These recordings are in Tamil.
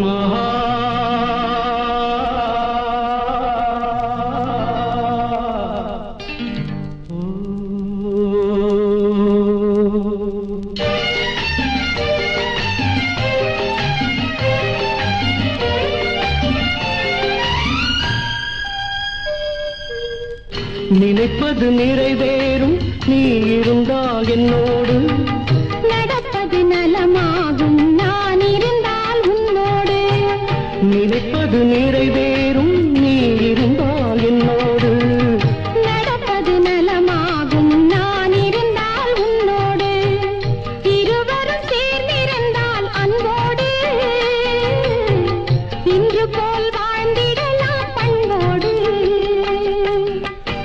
महा நினைப்பது நிறைவேறும். நீ இருந்தால் என்னோடு நடப்பது நலமாகும்.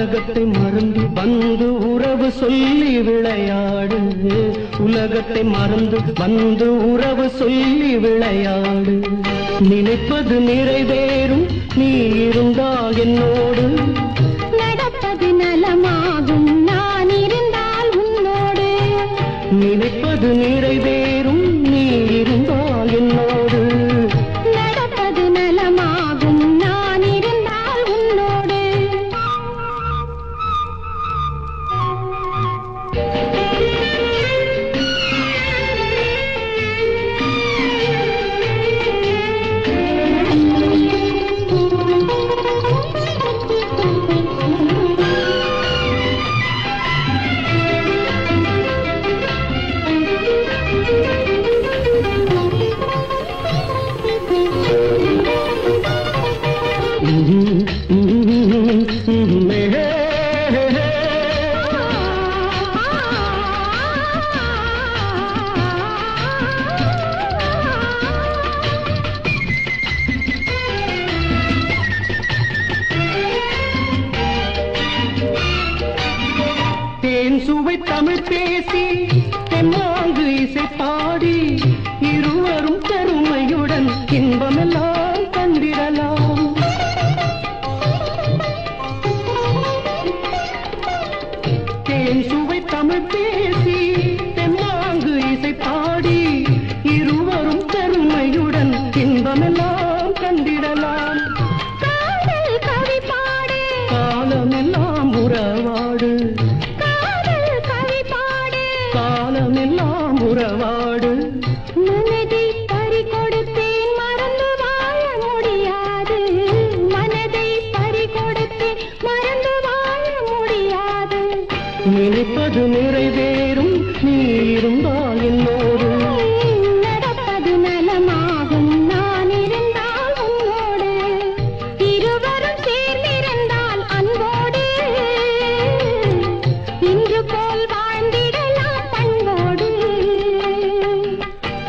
உலகத்தை மறந்து வந்து உறவு சொல்லி விளையாடு. உலகத்தை மறந்து வந்து உறவு சொல்லி விளையாடு. நினைப்பது நிறைவேறும் நீ இருந்தால் என்னோடு. நடப்பது நலமாகும் நான் இருந்தால் உன்னோடு. நினைப்பது நிறைவேறும் தேன் தமிழ் பேசி தென்னாங்கு இசை பாடி இருவரும் பெருமையுடன் இன்பமெல்லாம் தந்திடலாம். தேன் சுவை தமிழ் பேசி தென்னாங்கு இசை பாடி இருவரும் பெருமையுடன் இன்பமெல்லாம் மனதை பறி கொடுத்தேன் மறந்து வாழ முடியாது. மனதை பறி கொடுத்தேன் மறந்து வாழ முடியாது. நினைப்பது நிறைவேறும். நீ இருந்தால் என்னோடு.